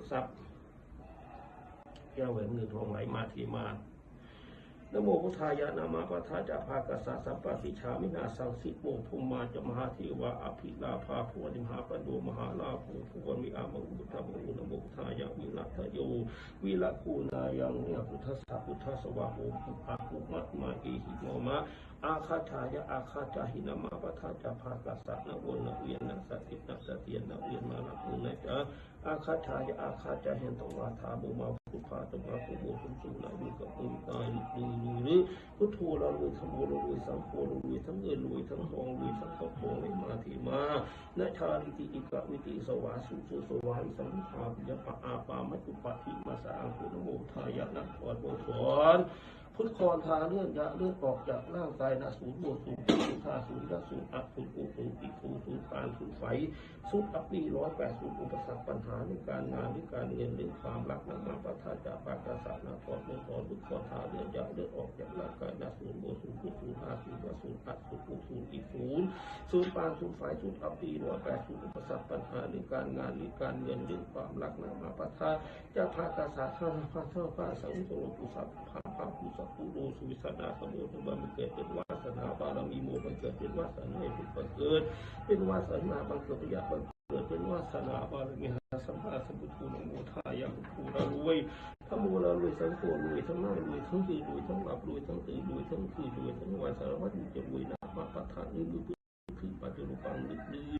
กทรัพย์แก้วแหวนเงินทองไหลมาเทมานโมพุทธายะนามาปทาจะภากษาสัพปะสิชามินาสังสิโมภูมิมาจะมหาเทวะอภิลาภาภูนิมหาปโดมหาลาภูภูวันวิอามังบุตตะมุนโมพุทธายะวิรัตโยวิรักูนายังเนี่ยพุทธสสะพุทธสวะโอภุอาภุมัตมาเอหิโมมะอาคาทายะอาคาจาหินามาปทาจะภากษานะวนนะเวียนนะสตินะสตินะเวียนมานะปุนะจะอาคาทายะอาคาจาเห็นตวาทาบุมาพุทธาตมาภูโมสุสุนะวิกับอุตายลุยลุยลุพุทโธเราลุยธรรมโมเราลุยสังโฆเราลุยทั้งเงินลุยทั้งทองลุยทั้งข้าวของเลยมาทีมาณชาลิติอิกะวิติสวาสุสุสวาสัมภาปยปะอาปามัจจุปะทิมาสาอังคุนโมทายะนักถอดบทสอน พุทธคอนทาเลื่อนยะเลื่อนออกจากร่างกายนะศูนบวสูนย์ศูนย์ทาสูนย์ยะสูนอักสูนย์อุศูนย์ติศูนสูนย์การศูนย์ไฟศูนอัปปีร้อยแปดสูนอุปสรรคปัญหาในการงานในการเงินเรื่องความรักนะมาประทาจากปากกาสานะพอดบทสอนพุทธคอนทาเลื่อนยะเลื่อนออกจากร่างกายนะศูนบวสูนย์ศูนย์ห้าสูนย์ยะศูนย์ อักศูนย์ศูนย์อีศูนย์ศูนย์ปายศูนย์อัปปีร้อยแปดศูนย์อุปสรรคปัญหาในการงานในการเงินเรื่องความรักนะมาประทาจะพากาสาข้าพระเจ้าพระสังโลกุสัพพะพระผู้สัพพุโรสุวิสนาสมุทบันเกิดเป็นวาสนาบารมีโมบันเกิดเป็นวาสนาให้เป็นบังเกิด เป็นวาสนาบังเกิดประหยัดบังเกิดเป็นวาสนาบารมีหาสัมภาสัมพุทโธนโมทายาพุทโธระรวยทั้งโมระรวยทั้งโกรวยทั้งหน้ารวยทั้งคือรวยทั้งหลับรวยทั้งตื่นรวยทั้งคือรวยทั้งวันสารวัตรจะรวยนะ มาป